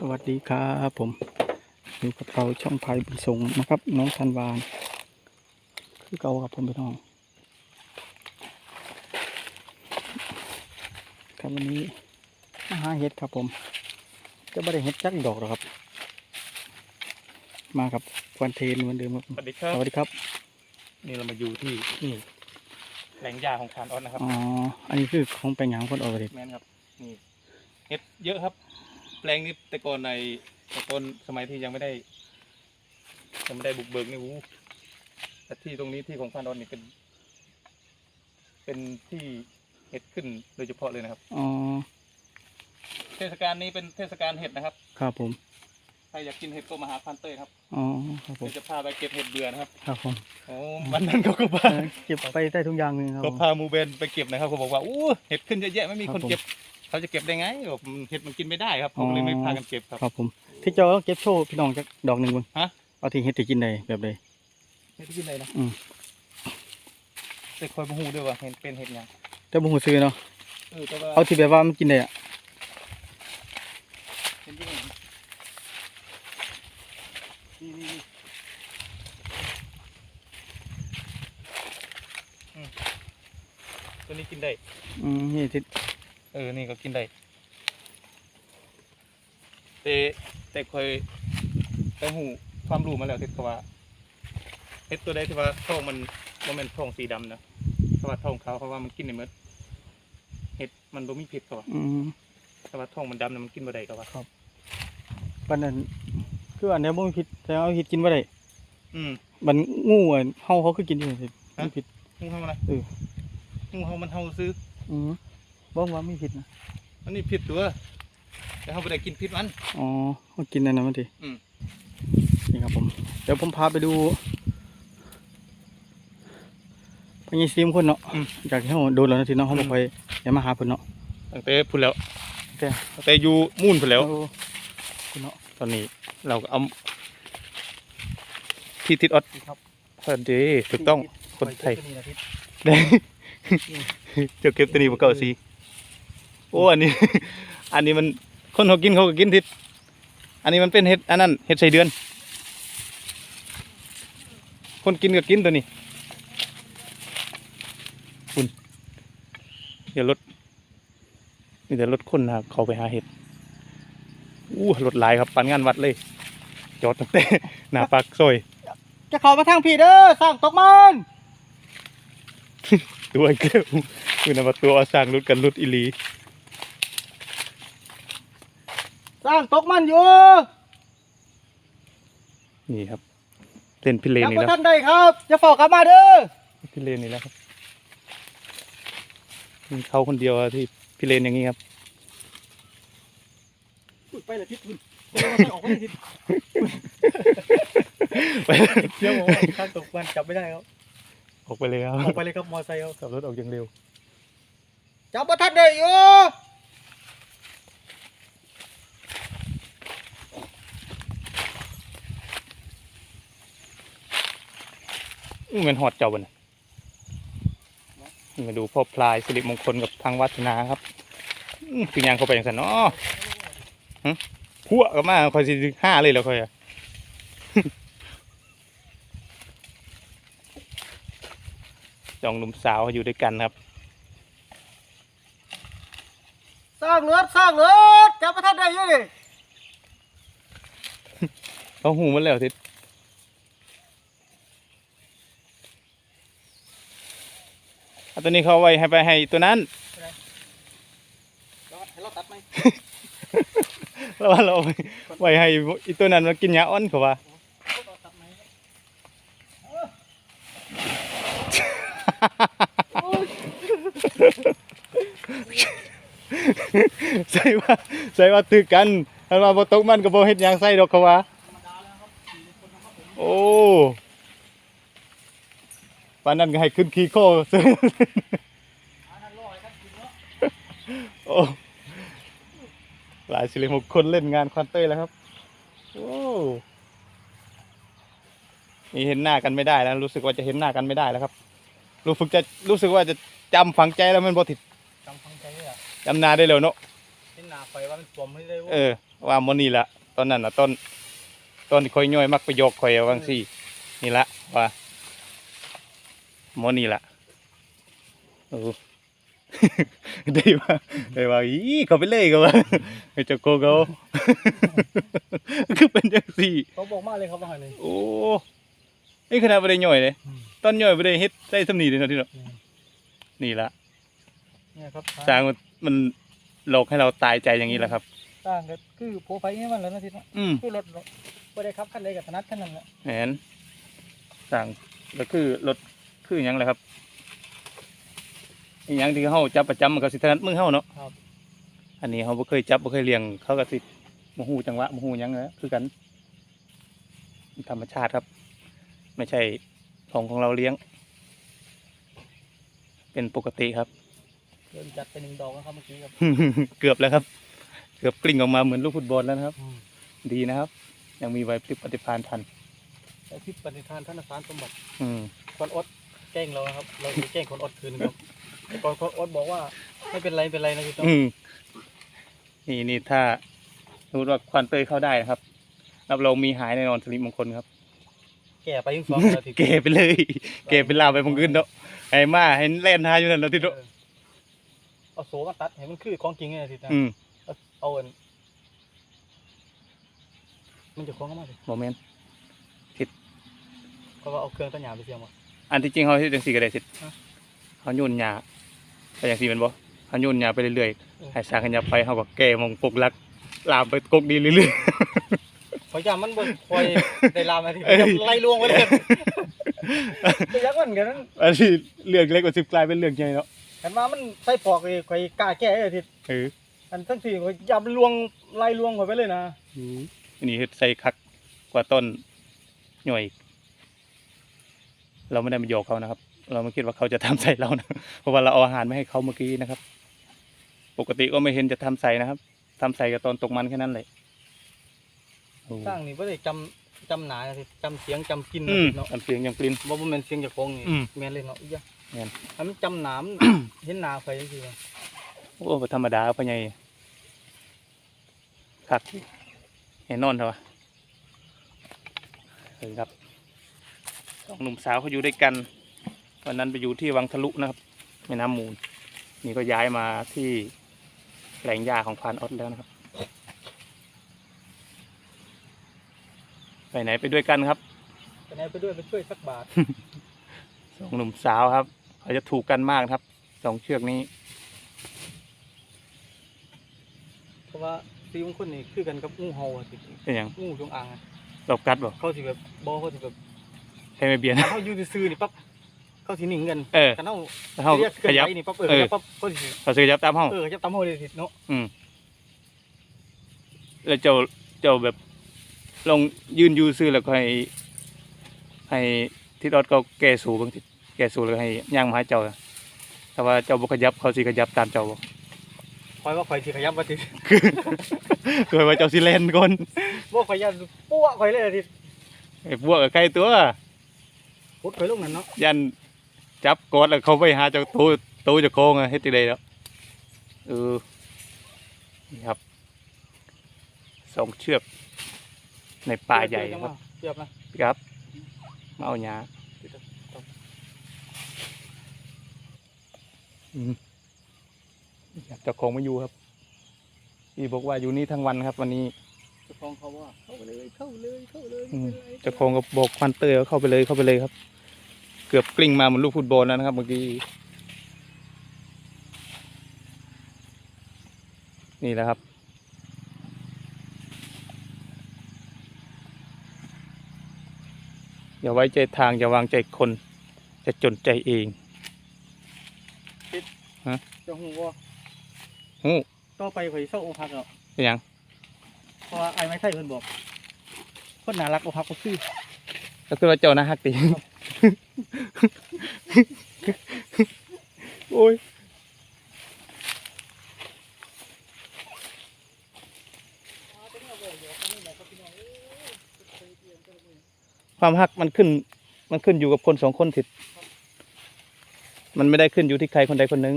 สวัสดีครับผมอยู่กับเราช่องพายบุญสงฆ์นะครับ น้องธันวานคือเก่ากับผมพี่น้องครับวันนี้มาหาเห็ดครับผม จะไม่ได้เห็ดจักดอกหรอกครับ มากับควันเทนเหมือนเดิมครับสวัสดีครับสวัสดีครับ นี่เรามาอยู่ที่นี่แหล่งยาของคานออสนะครับอ๋ออันนี้คือของแปลงหยางคนออกเลยแม่นครับนี่เห็ดเยอะครับแปลงนี้แต่ก่อนในแต่ก่อนสมัยที่ยังไม่ได้ยังไม่ได้บุกเบิกนี่วู้แต่ที่ตรงนี้ที่ของคานออสนี่เป็น เป็นที่เห็ดขึ้นโดยเฉพาะเลยนะครับ อ๋อ เทศกาลนี้เป็นเทศกาลเห็ดนะครับ ครับผม ใครอยากกินเห็ดก็มาหาคานเต้ยครับ อ๋อ ครับผมเดี๋ยวจะพาไปเก็บเห็ดเบื่อนะครับ ครับผมโอ้วันนั้นเขาก็พาเออเก็บไปได้ทุกอย่างเลยครับก็ผมพามูเบนไปเก็บนะครับเขาบอกว่าอู้เห็ดขึ้นเยอะแยะไม่มีครับคนผมเก็บ เขาจะเก็บได้ไงบอกมันเห็ดมันกินไม่ได้ครับ ผมเลยไม่พากันเก็บครับ ครับผมพี่เจ้าเก็บโชว์พี่น้องจักดอกหนึ่งบนฮะ เอาที่เฮ็ดที่กินได้แบบใด เห็ดกินอะไรนะอืม แต่คอยมาหูด้วยว่าเห็ดเป็นเห็ดหยังแต่บ่ฮู้ซื้อเนาะเออแต่ว่าเอาที่แบบว่ามันกินได้อะเห็นยังไงนี่นี่นี่อืมตัวนี้กินได้อืมนี่ที่ เออ นี่ก็กินได้ แต่แต่เคยแต่หูความรู้มาแล้วที่เขาว่าเห็ดตัวใดที่ว่าท้องมันว่ามันท้องสีดำนะเขาว่าท้องขาวเขาว่ามันกินในเมดเห็ดมันบ่มีพิษเขาว่าอืมแต่ว่าท้องมันดำนะมันกินบ่ได้เขาว่าปานนั้นคืออันเนี้ยบ่มีพิษแต่เอาเฮ็ดกินบ่ได้อืม มันงูอะเฮาเขาคือกินอยู่สิฮะ มีพิษ งูเห่าอะไรเออ งูเห่ามันเห่าซื้อ อืม บ่ว่ามีพิษนะมันนี่พิษตัวแต่เขาบ่ได้กินพิษมันอ๋อเขากินนั่นน่ะมันติอืมนี่ครับผม เดี๋ยวผมพาไปดูพญาซีมคนเนาะอืมจากที่เฮาโดนแล้วนะทีเนาะเฮาบ่ค่อยได้มาหาเพิ่นเนาะตั้งแต่พุ่นแล้วแต่ตั้งแต่อยู่มุ่นพุ่นแล้วโอ้คุณเนาะตอนนี้เราก็เอาที่ติดออดครับเออดีถูกต้องคนไทยนี่นะทิศได้เจ้าเก็บตัวนี้มาเก่าสิ โอ้อันนี้ อันนี้มันคนเขากินเขาก็กินทิศอันนี้มันเป็นเห็ดอันนั้นเห็ดใส่เดือน คนกินก็กินตัวนี้คุณเดี๋ยวรถนี่เดี๋ยวรถคนนะครับเขาไปหาเห็ดอู้รถหลายครับปันงานวัดเลย จอดตั้งแต่หน้าปากซอยจะเข้ามาทางพี่เด้อสร้างตกมันตัวไอ้เกลียวคือนำมาตัวเอาสร้างรถกันรถอีหลี สร้างตกมันอยู่นี่ครับเล่นพิเรนยังนี่บ่แล้ว ทันได้ครับจะฝากกลับมาเด้อพิเรนนี่แล้วครับมีเขาคนเดียวอะที่พิเรนอย่างนี้ครับพูดไปเลยทิศคุณออกไปทิศไปเดี๋ยวบอกว่าสร้างตกมันจับไม่ได้ครับออกไปเลยครับออกไปเลยครับมอไซค์ครับขับรถออกอย่างเร็วจับบ่ทันได้อยู่ อู้เงินหอดเจ้าบนะมาดูพ่อพลายสิริมงคลกับทางวัฒนาครับอื้อคือยางเข้าไปอย่างสันเนาะฮะพัวก็มาคอยสิห้าเลยแล้วคอยอะจองหนุ่มสาวอยู่ด้วยกันครับสร้างเลือดสร้างเลือดจับบ่ทันได้อยู่นี่เขาหูมันแล้วทิศเอา ตัวนี้เขาเอาไว้ให้ไปให้ตัวนั้นให้เราตัดไหมแล้วว่าเราเอาไว้ไว้ให้อีตัวนั้นมากินยาอ้อนเขาว่าเราตัดไหมใส่ว่าใส่ว่าตึกกันถ้าว่าบ่ตกมันก็บ่เฮ็ดหยังใส่ดอกเขาว่าโอ้ ปานนั้นก็ให้ขึ้นขี้โคซื้อโอ้หลายสิริมงคลเล่นงานควันเต้ยแล้วครับโอ้นี่เห็นหน้ากันไม่ได้แล้ว รู้สึกว่าจะเห็นหน้ากันไม่ได้แล้วครับ รู้สึกจะรู้สึกว่าจะจำฝังใจแล้วมันบ่ติดจำฟังใจเลยอะจำหนาได้แล้วเนาะเห็นหน้าไฟว่ามันสวมไม่ได้ว่าเออว่ามันนี่ละตอนนั้นนะต้นต้นที่คอยย่อยมักไปยกคอยเอาวังสี่นี่ละว่า มันนี่ละโอ้ได้ว่าได้ว่าอีเขาไปเลยก็ว่าไอ้เจ้าโกเขาคือเป็นจังสี่เขาบอกมาเลยครับว่าไงเลยโอ้นี่ขนาดไม่ได้ย่อยเลยต้นย่อยไม่ได้เฮ็ดได้สำนีเลยเนาะที่เนาะนี่ละเนี่ยครับสร้างมันมันหลอกให้เราตายใจอย่างนี้แหละครับสร้างก็คือโปรไฟล์นี่มันแล้วนะทีนะอืมคือรถไม่ได้ขับคันใดกับถนัดคันนั้นแหละแหนสั่งแล้วคือรถ คือหยังแหละครับอหยังที่เขาจับประจำมันก็สิถนัดมือเขาเนาะครับ อันนี้เขาบ่เคยจับบ่เคยเลี้ยง เขาก็สิบ่ฮู้จังหวะบ่ฮู้หยังนะคือกัน ธรรมชาติครับ ไม่ใช่ของของเราเลี้ยง เป็นปกติครับเดินจัดไปหนึ่งดอกนะครับเมื่อกี้ครับเกือบแล้วครับ เกือบกลิ้งออกมาเหมือนลูกฟุตบอลแล้วนะครับ ดีนะครับ ยังมีไว้พลิกปฏิภาณทันไอ้ที่ปฏิทานท่านอาสารสมบัติอืมคนอด แจ้งเรานะครับ เราจะแจ้งคนอดคืนครับแต่ก่อนคนอดบอกว่าไม่เป็นไรไม่เป็นไรนะพี่ต้ออืมนี่นี่ถ้าสมมติว่าควันเตยเข้าได้นะครับรับรองมีหายแน่นอนสลิมมงคลครับ แก่ไปยังสองนาทีเกไปเลย เกไปลามไปมงอื่นเนาะไอ้มาเห็นเล่นหาอยู่นั่นเนาะที่เนาะเออเอาโสมาตัดให้มันคือของจริงไงนะทีนะอืมเอาเอาอันมันจะคล้องเข้ามาสิโมเมนต์ก็ว่าเอาเครื่องตัดหญ้าไปเสียหมด อันที่จริงเขาเฮ็ดจังซี่ก็ได้สิฮะเขาโยนหญ้าไปอย่างซี่แมันบ่เขาโยนหญ้าไปเรื่อยเออๆให้สร้างขยับไปเขาก็แก้มองปกลักลามไปกกดีเรื่อยพยายามมันบ่คอยได้ลามมาทีเอ้ยไล่ลวงไปเลยจะยักมันกันนั้นๆอันนี้เรื่องเล็กกว่าสิบกลายเป็นเรื่องใหญ่เนาะกันมามันใส่ปอกเลยคอยกล้าแก้เลยทีเอออันทั้งสี่คอยยำลวงไล่ลวงคอยไปเลยนะอันนี้เฮ็ดใส่คักกว่าต้นหน่วยอีก เราไม่ได้มาโยกเขานะครับ เราไม่คิดว่าเขาจะทำใส่เรานะเพราะว่าเราเอาอาหารมาให้เขาเมื่อกี้นะครับ ปกติก็ไม่เห็นจะทำใส่นะครับทำใส่กับตอนตกมันแค่นั้นเลยโอ้สร้างนี่บ่ได้จำจำหนานะทีจำเสียงจำกลินอืนะมทีเนาะอันเสียงยังปลิ้นบ่บ่แม่นเสียงจากของนี่อืมแม่นเลยเนาะอีหยะแม่นอันมันจำหนามเห็นหนาใครจังซี่นะโอ้บ่ธรรมดาพ่อใหญ่คักเห็นนอนเถอะวะเออครับ สองหนุ่มสาวเขาอยู่ด้วยกันวันนั้นไปอยู่ที่วังทะลุนะครับแม่น้ำมูล นี่ก็ย้ายมาที่แหล่งยาของพรานออดแล้วนะครับ ไปไหนไปด้วยกันครับไปไหนไปด้วยไปช่วยสักบาทสองหนุ่มสาวครับเขาจะถูกกันมากครับสองเชือกนี้ เพราะว่าสีมงคลนี่คือกันกับงูเห่าอะสิเป็นอย่างงูจงอางอะหลบกัดบ่เขาสิแบบบ่เขาสิแบบ ใครไม่เบียนถ้าเขาอยู่ซื่อๆนี่ปั๊บเขาสิหนิ่งกันเออกันเฮาเขาเรียกเคขลื่อนยับ ไหวนี่ปั๊บเออเออ แล้วปั๊บเขาสิเขาซื้อยับตามห้อง เออจับตามโหเลยสิเนาะอืม แล้วเจ้าเจ้าแบบลงยืนอยูซื่อแล้วก็ให้ ให้ทิศออดก็แก้สูบางทีแก้สูแล้วก็ให้ย่างมาให้เจ้าแต่ว่าเจ้าบ่ขยับเขาสิขยับตามเจ้าบ่ คอยว่าคอยสิขยับว่าสิเคยว่าเจ้าสิเล่นก่อนบ่ขยับปั้วคอยเลยอะสิไอ้พวกก็ใกล้ตัว พุดคอยลงนั่นเนาะยันจับกดแล้วเขาไปหาเจ้าตูตูเจะโค้งอะเฮ็ดจังไดแล้วเออนี่ครับสองเชือกในป่าใหญ่ครับเทียบนะครับมาเอาหญ้าอืมเจ้าของไม่อยู่ครับพี่บอกว่าอยู่นี่ทั้งวันครับ วันนี้เจ้าของเขาว่าเข้าไปเลยเข้าเลยเข้าเลยอืมไม่เป็นไรเจ้าของก็บอกควันเตอร์เข้าไปเลยเข้าไปเลยครับ เกือบกลิ้งมาเหมือนลูกฟุตบอลแล้วนะครับเมื่อกี้ นี่แหละครับ อย่าไว้ใจทาง อย่าวางใจคน จะจนใจเองเจ้าหูว่าหูต่อไปข่อยเศร้าอกหักแล้วเป็นหยังเพราะว่าไอ้ไม้ไทยเพิ่นบอกคนน่ารักอกหักก็คือก็คือว่าเจ้านะฮักตี โอ้ยความฮักมันขึ้น มันขึ้นอยู่กับคนสองคนถิด มันไม่ได้ขึ้นอยู่ที่ใครคนใดคนหนึ่ง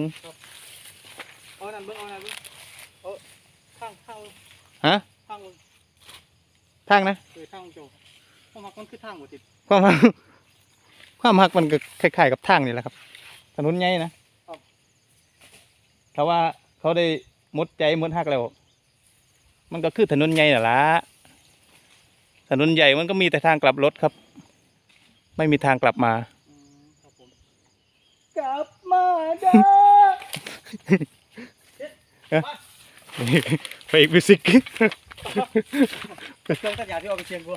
เอานั่นเบิ่งเอานั่นเบิ่งเอาข้างข้างฮะข้างทางนะเคยตั้งโจเพราะมันมันคือทางหมดติดความหัก ความหักมันก็คล้ายๆกับทางนี่แหละครับ ถนนใหญ่นะครับเขาว่าเขาได้หมดใจหมดหักแล้ว มันก็คือถนนใหญ่น่ะละถนนใหญ่มันก็มีแต่ทางกลับรถครับ ไม่มีทางกลับมาอืมครับผมกลับมาเด้อไปอีกมิวสิกเครื่องตัดหญ้าที่เอาไปเชียงกู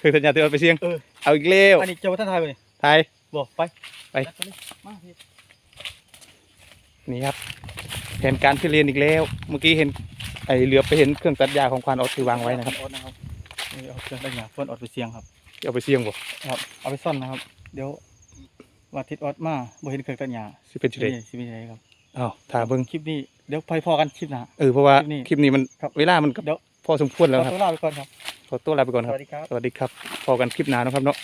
คือสัญญาที่เราไปเสียงเออเอาอีกแล้วอันนี้เจ้าท่านไทยไป ไทยบอกไปไป มาพี่นี่ครับแผนการที่เรียนอีกแล้ว เมื่อกี้เห็นไอเรือไปเห็นเครื่องตัดหญ้าของควานออดที่วางไว้นะครับออดนะครับนี่เอาเครื่องตัดหญ้าเฟิร์นออดไปเชียงครับเอาไปเสี่ยงบ่ครับ เอาไปซ่อนนะครับ เดี๋ยวว่าทิศออดมาบ่เห็นเครื่องตัดหญ้าสิเป็นจุดเด่นนี่สิเป็นยังไงครับอ้าวถ่าเบิ่งคลิปนี้เดี๋ยวไปพอกันคลิปหน้าเออเพราะว่าคลิปนี้คลิปนี้มันครับเวลามันก็เดี๋ยวพอสมควรขแล้วอครับตัวลาไปก่อนครับขอตัวลาไปก่อนสครับวัสดีครับสวัสดีครับพอกันคลิปหน้านะครับเนาะ